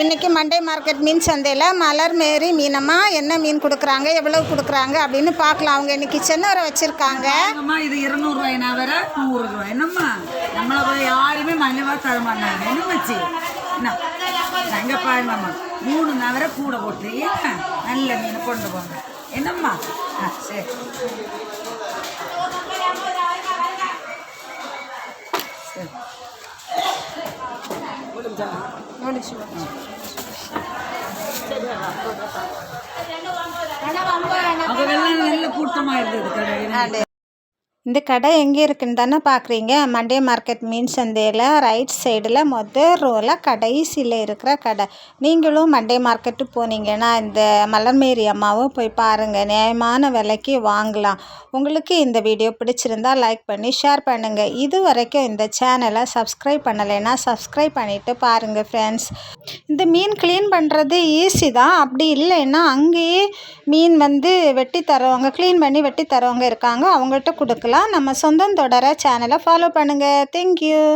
இன்றைக்கி Monday market மீன் சந்தையில் மலர் மேரி மீனம்மா என்ன மீன் கொடுக்குறாங்க எவ்வளவு கொடுக்குறாங்க அப்படின்னு பார்க்கலாம். அவங்க இன்றைக்கி வர வச்சுருக்காங்க. இது இருநூறுவாயினா வேற நூறு என்னம்மா? நம்மளை போய் யாருமே மலிவாக தர மாட்டாங்க. என்ன வச்சு என்ன? அங்கே பாருங்கம்மா. மூணு நவர கூட போட்டு நல்ல மீன் கொண்டு போங்க. என்னம்மா? ஆ சரி. கூட்டமாக இருந்தது இந்த கடை எங்கே இருக்குன்னு தானே பார்க்குறீங்க? மண்டே மார்க்கெட் மீன் சந்தையில் ரைட் சைடில் மொதல் ரோவில் கடைசியில் இருக்கிற கடை. நீங்களும் மண்டே மார்க்கெட்டு போனீங்கன்னா இந்த மலர்மேரி அம்மாவும் போய் பாருங்கள் நியாயமான விலைக்கு வாங்கலாம். உங்களுக்கு இந்த வீடியோ பிடிச்சிருந்தா லைக் பண்ணி ஷேர் பண்ணுங்கள் இது வரைக்கும் இந்த சேனலை சப்ஸ்கிரைப் பண்ணலைன்னா சப்ஸ்கிரைப் பண்ணிவிட்டு பாருங்கள் ஃப்ரெண்ட்ஸ் இந்த மீன் க்ளீன் பண்ணுறது ஈஸி தான். அப்படி இல்லைன்னா அங்கேயே மீன் வந்து வெட்டி தரவங்க க்ளீன் பண்ணி வெட்டி தரவங்க இருக்காங்க. அவங்கள்ட்ட கொடுக்கலாம். நம்ம சொந்தம் தொடர சேனலை ஃபாலோ பண்ணுங்கள் தேங்க்யூ